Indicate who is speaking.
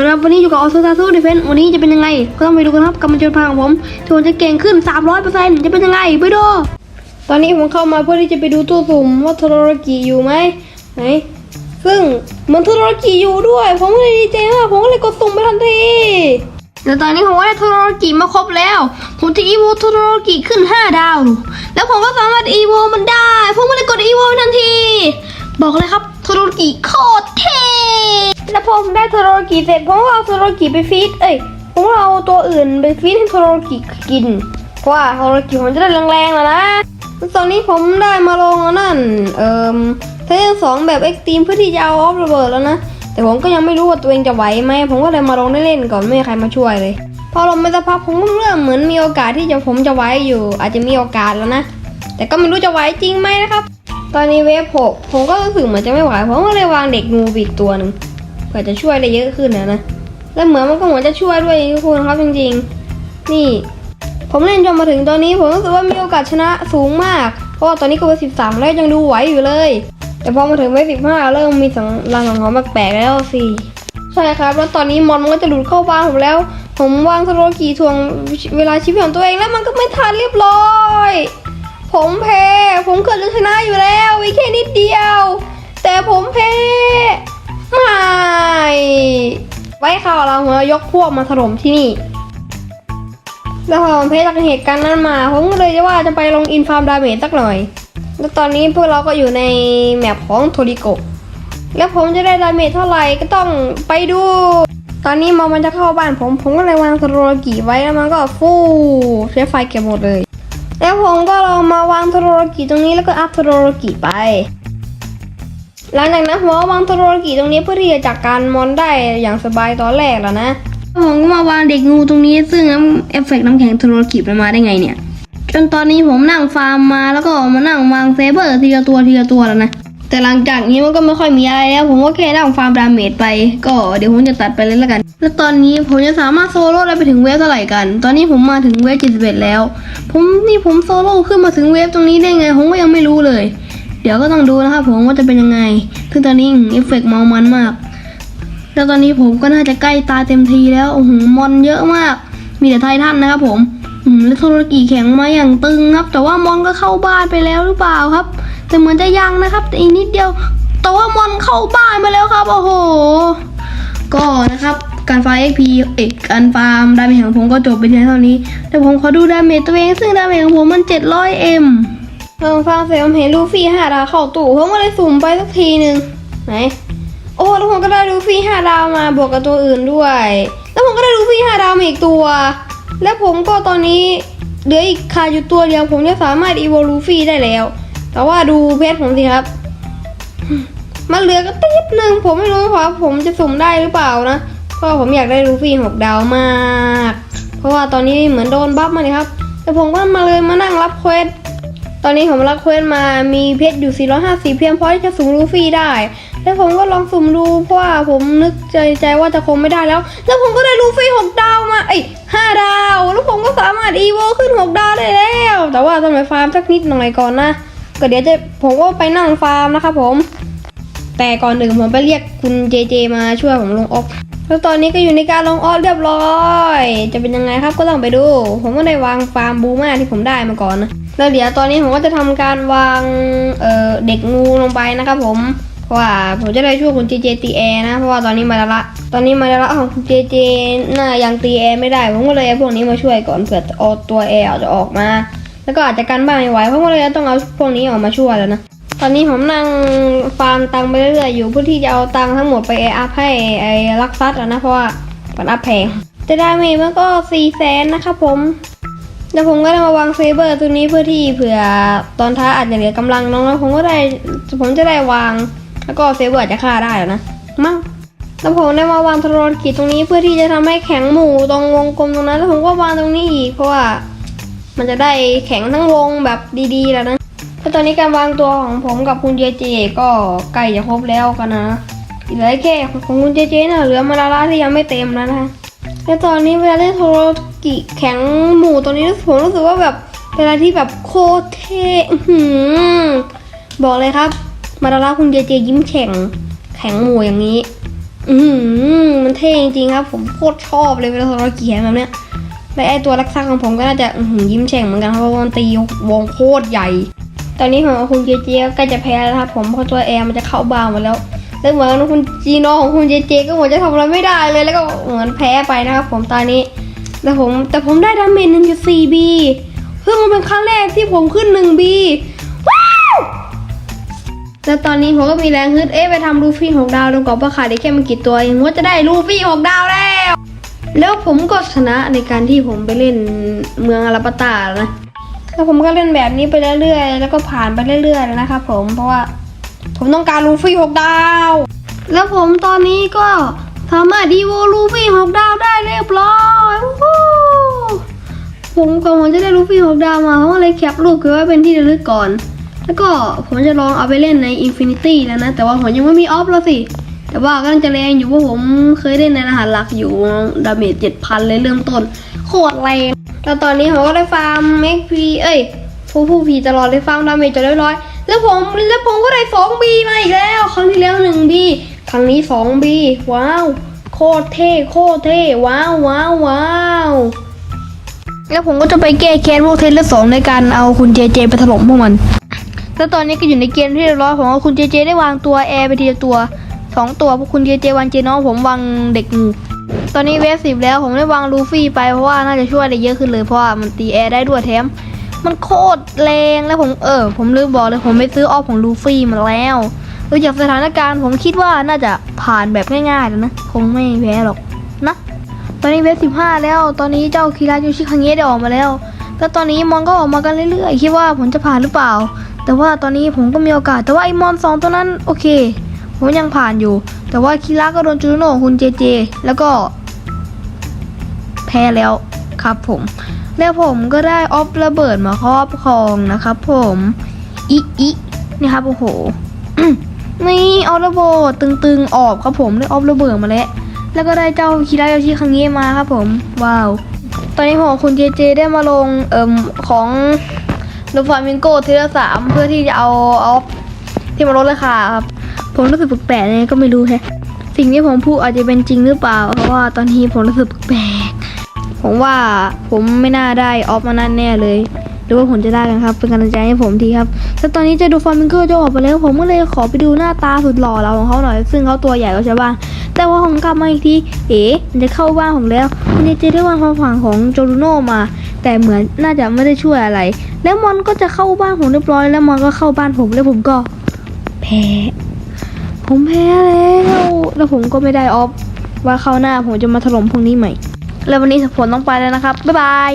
Speaker 1: วัสดีครับวันนี้อยู่กับออสตาซูดิเฟนวันนี้จะเป็นยังไง ก็ต้องไปดูกันครับกำลังจะพาของผมที่ผมจะเก่งขึ้น 300%จะเป็นยังไงไปดู ตอนนี้ผมเข้ามาเพื่อที่จะไปดูตู้สุ่มว่าโทโรรกิอยู่ไหมไหนซึ่งเหมันโทโรรกิอยู่ด้วย ผมก็เลยดีใจมากผมก็เลยกดสุ่มไปทันทีแล้วตอนนี้ผมก็ได้โทโรรกิมาครบแล้ว ผมจะอีโวโทโรรกิขึ้น 5 ดาว แล้วผมก็สามารถอีโวมันได้ ผมก็เลยกดอีโวทันที บอกเลยครับโทโรโรกิโคตรเท่ แล้วพอผมได้โทโรกิเสร็จผมก็เอาโทโรกิไปฟีดเอ้ยผมก็เอาตัวอื่นไปฟีดให้โทโรกิกิน เพราะว่าโทโรกิผมจะได้แรงๆแล้วนะตอนนี้ผมได้มาลงนั่น เอ่อเทสสองแบบเอ็กซ์ตรีมเพื่อที่จะเอาออฟระเบิดแล้วนะ แต่ผมก็ยังไม่รู้ว่าตัวเองจะไหวไหม ผมก็เลยมาลงได้เล่นก่อนไม่มีใครมาช่วยเลย พอลงไปสักพักผมก็เริ่มเหมือนมีโอกาสที่จะผมจะไหวอยู่ อาจจะมีโอกาสแล้วนะ แต่ก็ไม่รู้จะไหวจริงไหมนะครับ ตอนนี้เวฟหกผมก็รู้สึกเหมือนจะไม่ไหว ผมก็เลยวางเด็กงูไปอีกตัวหนึ่ง เพื่อจะช่วยได้เยอะขึ้นนะนะ แล้วเหมือนมันก็เหมือนจะช่วยด้วยทุกคนครับจริงๆ นี่ ผมเล่นจนมาถึงตอนนี้ผมรู้สึกว่ามีโอกาสชนะสูงมาก เพราะว่าตอนนี้ก็เวฟสิบสามแล้วยังดูไหวอยู่เลย แต่พอมาถึงเวฟสิบห้าเริ่มมีสังรางสังหรณ์แปลกๆแล้วสิใช่ครับ แล้วตอนนี้มอนมันก็จะหลุดเข้าบ้านผมแล้ว ผมวางสโลกีทวงเวลาชีวิตของตัวเองแล้วมันก็ไม่ทันเรียบร้อยผมแพ้ ผมเกือบจะชนะอยู่แล้วอีกแค่นิดเดียว แต่ผมแพ้ ไม่ไว้ข่าวเราเรายกพวกมาถล่มที่นี่ แล้วพอผมแพ้จากเหตุการณ์นั้นมาผมก็เลยจะว่าจะไปลงอินฟาร์มดาเมจสักหน่อย แล้วตอนนี้พวกเราก็อยู่ในแมปของโทริโกะแล้วผมจะได้ดาเมจเท่าไหร่ก็ต้องไปดู ตอนนี้มอมันจะเข้าบ้านผม ผมก็เลยวางโทรโรกิไว้แล้วมันก็ฟูใช้ไฟเก็บหมดเลย แล้วผมก็ลองมาวางโทรโรกิตรงนี้แล้วก็อัพโทรโรกิไป หลังจากนั้นผมก็วางโทโรกิตรงนี้เพื่อที่จะจัดการมอนได้อย่างสบายตอนแรกแล้วนะผมก็มาวางเด็กงูตรงนี้ซึ่งเอฟเฟกต์น้ำแข็งโทโรกิมันมาได้ไงเนี่ย จนตอนนี้ผมนั่งฟาร์มมาแล้วก็มานั่งวางเซเบอร์ทีละตัวทีละตัวแล้วนะแต่หลังจากนี้มันก็ไม่ค่อยมีอะไรแล้ว ผมก็แค่นั่งฟาร์มดาเมจไป ก็เดี๋ยวผมจะตัดไปเลยแล้วกัน แล้วตอนนี้ผมจะสามารถโซโล่ได้ไปถึงเวฟเท่าไหร่กัน ตอนนี้ผมมาถึงเวฟ71แล้ว ผมนี่ผมโซโล่ขึ้นมาถึงเวฟตรงนี้ได้ไงผมก็ยังไม่รู้เลย เดี๋ยวก็ต้องดูนะครับผมว่าจะเป็นยังไงซึ่งตอนนี้เอฟเฟกต์เมามันมาก แล้วตอนนี้ผมก็น่าจะใกล้ตายเต็มทีแล้วโอ้โหมอนเยอะมาก มีแต่ไททันนะครับผมอืมแล้วโทรกีแข็งมาอย่างตึงครับ แต่ว่ามอนก็เข้าบ้านไปแล้วหรือเปล่าครับ แต่เหมือนจะยังนะครับ แต่อีกนิดเดียว แต่ว่ามอนเข้าบ้านไปแล้วครับ โอ้โห ก็นะครับการฟาร์ม XP เอกการฟาร์มดาเมจของผมก็จบไปเพียงเท่านี้ แต่ผมขอดูดาเมจตัวเอง ซึ่งดาเมจของผมมัน 700M เออฟังเสียงผมเห็นลูฟี่ห้าดาวเข้าตู้ผมก็เลยสุ่มไปสักทีหนึ่งไหนโอ้แล้วผมก็ได้ลูฟี่ห้าดาวมาบวกกับตัวอื่นด้วย แล้วผมก็ได้ลูฟี่ห้าดาวมาอีกตัว แล้วผมก็ตอนนี้เหลืออีกคาอยู่ตัวเดียวผมจะสามารถอีโวลูฟี่ได้แล้ว แต่ว่าดูเพชรผมสิครับ มันเหลือก็ติดหนึ่งผมไม่รู้ว่าผมจะสุ่มได้หรือเปล่านะเพราะผมอยากได้ลูฟี่หกดาวมาก เพราะว่าตอนนี้เหมือนโดนบัฟมาเลยครับ แต่ผมก็มาเลยมานั่งรับเควส ตอนนี้ผมรับเควสมามีเพชรอยู่ 450 เพียงพอที่จะสุ่มลูฟี่ได้ แล้วผมก็ลองสุ่มดูเพราะว่าผมนึกใจใจว่าจะคงไม่ได้แล้ว แล้วผมก็ได้ลูฟี่ 6 ดาวมา เอ้ย5ดาว แล้วผมก็สามารถอีโวขึ้น 6 ดาวได้แล้ว แต่ว่าต้องไปฟาร์มสักนิดหน่อยก่อนนะ ก็เดี๋ยวจะผมก็ไปนั่งฟาร์มนะครับผม แต่ก่อนหนึ่งผมไปเรียกคุณเจเจมาช่วยผมลงออก แล้วตอนนี้ก็อยู่ในการลงออสเรียบร้อย จะเป็นยังไงครับก็ต้องไปดู ผมก็ได้วางฟาร์มบูมาที่ผมได้มาก่อนนะแล้วเดี๋ยวตอนนี้ผมก็จะทำการวางเเด็กงูลงไปนะครับผมเพราะว่าผมจะได้ช่วยคุณเจเจตีแอนะเพราะว่าตอนนี้มาดาระตอนนี้มาดาระของคุณเจเจน่ายังตีแอไม่ได้ผมก็เลยเอาพวกนี้มาช่วยก่อนเผื่อเอาตัวแอจะออกมา แล้วก็อาจจะกันบ้านไม่ไหวผมก็เลยต้องเอาพวกนี้ออกมาช่วยแล้วนะ ตอนนี้ผมนั่งฟาร์มตังไปเรื่อยๆอยู่เพื่อที่จะเอาตังทั้งหมดไปอัพให้ไอ้ลักซัดอะนะเพราะว่ามันอัพแพงแต่ดาเมจมันก็สี่แสนนะครับผมแล้วผมก็ได้มาวางเซเบอร์ตัวนี้เพื่อที่เผื่อตอนท้าอาจจะเหลือกำลังน้องแล้วผมก็ได้ผมจะได้วาง แล้วก็เซเบอร์จะฆ่าได้แล้วนะมั่งแล้วผมได้มาวางทรลกิจตรงนี้เพื่อที่จะทำให้แข็งหมู่ตรงวงกลมตรงนั้นแล้วผมก็วางตรงนี้อีกเพราะว่า มันจะได้แข็งทั้งวงแบบดีๆแล้วนะ ตอนนี้การวางตัวของผมกับคุณเจเจก็ใกล้จะครบแล้วกันนะเหลือแค่ของคุณเจเจน่ะเหลือมาลาลาที่ยังไม่เต็มแล้วนะแล้วตอนนี้เวลาเล่นโทรกิแข็งหมู่ตัวนี้ผมรู้สึกว่าแบบเวลาที่แบบโคตรเท่หือบอกเลยครับ มาลาลาคุณเจเจยิ้มแฉ่งแข็งหมู่อย่างนี้ อืมันเท่จริงๆครับ ผมโคตรชอบเลยเวลาเราเขียนแบบเนี้ยและไอตัวรักษาของผมก็น่าจะยิ้มแฉ่งเหมือนกันเพราะว่ามันตีวงโคตรใหญ่ ตอนนี้ผมกับคุณเจเจก็ใกล้จะแพ้แล้วครับผมเพราะตัวแอร์มันจะเข้าบาร์หมดแล้วแล้วเหมือนคุณจีโนของคุณเจเจก็เหมือนจะทำอะไรไม่ได้เลยแล้วก็เหมือนแพ้ไปนะครับผมตอนนี้ แต่ผมแต่ผมได้ดาเมจหนึ่งจุดสี่บีเพิ่งมันเป็นครั้งแรกที่ผมขึ้นหนึ่งบีว้าวแล้วตอนนี้ผมก็มีแรงฮึดเอ๊ะไปทำลูฟี่หกดาวดูกอนว่าขาดได้แค่ไม่กี่ตัวเองว่าจะได้ลูฟี่หกดาวแล้ว แล้วผมก็ชนะในการที่ผมไปเล่นเมืองอาราปาตานะ แล้วผมก็เล่นแบบนี้ไปเรื่อยๆ แล้วก็ผ่านไปเรื่อยๆนะครับผม เพราะว่า ผมต้องการลูฟี่หกดาว แล้วผมตอนนี้ก็สามารถดีโวลูฟี่หกดาวได้เรียบร้อยผมก่อนผมจะได้ลูฟี่หกดาวมาผมก็เลยแคปรูปเก็บไว้เป็นที่ระลึกก่อน แล้วก็ผมจะลองเอาไปเล่นใน Infinity แล้วนะ แต่ว่าผมยังไม่มีออฟแล้วสิ แต่ว่าก็ยังจะแรงอยู่เพราะผมเคยเล่นในรหัสหลักอยู่ดาเมจเจ็ดพันเลยเริ่มต้น โคตรแรง แล้วตอนนี้ผมก็ได้ฟาร์มเมกพีเอ้ยผู้ผู้พีตลอดเลยฟาร์มดาเมจจนเรียบร้อย แล้วผมแล้วผมก็ได้สองบีมาอีกแล้ว ครั้งที่แล้วหนึ่งบีครั้งนี้สองบีว้าว โคตรเท่โคตรเท่ว้าวว้าวว้าวแล้วผมก็จะไปแก้แค้นพวกเทนเลสองในการเอาคุณเจเจไปถล่มพวกมัน แล้วตอนนี้ก็อยู่ในเกมที่เรียบร้อยผมว่าคุณเจเจได้วางตัวแอร์ไปทีละตัวสองตัวพวกคุณเจเจวางเจน้องผมวางเด็กงู ตอนนี้เวฟสิบแล้วผมได้วางลูฟี่ไปเพราะว่าน่าจะช่วยได้เยอะขึ้นเลยเพราะว่ามันตีแอร์ได้ด้วยแถมมันโคตรแรงแล้วผมเออ ผมลืมบอกเลยผมไปซื้อออฟของลูฟี่มาแล้วดูจากสถานการณ์ผมคิดว่าน่าจะผ่านแบบง่ายๆแล้วนะคงไม่แพ้หรอกนะตอนนี้เวฟสิบห้าแล้ว ตอนนี้เจ้าคิราจูชิคังเงะได้ออกมาแล้วแล้วตอนนี้มอนก็ออกมากันเรื่อยๆคิดว่าผมจะผ่านหรือเปล่า แต่ว่าตอนนี้ผมก็มีโอกาสแต่ว่าไอ้มอนสองตัวนั้นโอเค ผมยังผ่านอยู่ แต่ว่าคิระก็โดนจูโน่คุณเจเจ แล้วก็ แพ้แล้วครับผม แล้วผมก็ได้ออฟระเบิดมาครอบครองนะครับผมอีอีนี่ครับโอ้โหนี่ออฟระเบิดตึงๆออกครับผมได้ออฟระเบิดมาแล้วแล้วก็ได้เจ้าคิราโยชิคังเงะมาครับผม ว้าว ตอนนี้ผมคุณเจเจได้มาลงเอ่มของลูฟามิงโกเทเลสามเพื่อที่จะเอาออฟที่มาลดราคาครับ ผมรู้สึกแปลกๆเลยก็ไม่รู้แฮะสิ่งที่ผมพูดอาจจะเป็นจริงหรือเปล่า เพราะว่าตอนนี้ผมรู้สึกแปลกผมว่าผมไม่น่าได้ออฟมานั่นแน่เลยหรือว่าผมจะได้กันครับ เป็นกำลังใจให้ผมทีครับแล้วตอนนี้จะดูฟามิงโกจะออกไปแล้ว ผมก็เลยขอไปดูหน้าตาสุดหล่อเราของเขาหน่อย ซึ่งเขาตัวใหญ่กว่าชาวบ้านแต่ว่าผมกลับมาอีกทีเอ๋มันจะเข้าบ้านผมแล้วคุณเจได้วางความฝังของโจลูโน่มา แต่เหมือนน่าจะไม่ได้ช่วยอะไร แล้วมอนก็จะเข้าบ้านผมเรียบร้อย แล้วมอนก็เข้าบ้านผมแล้วผมก็แพ้ ผมแพ้แล้ว แล้วผมก็ไม่ได้ออฟว่าเข้าวหน้าผมจะมาถล่มพวกนี้ใหม่ แล้ววันนี้สผลต้องไปแล้วนะครับ บ๊ายบาย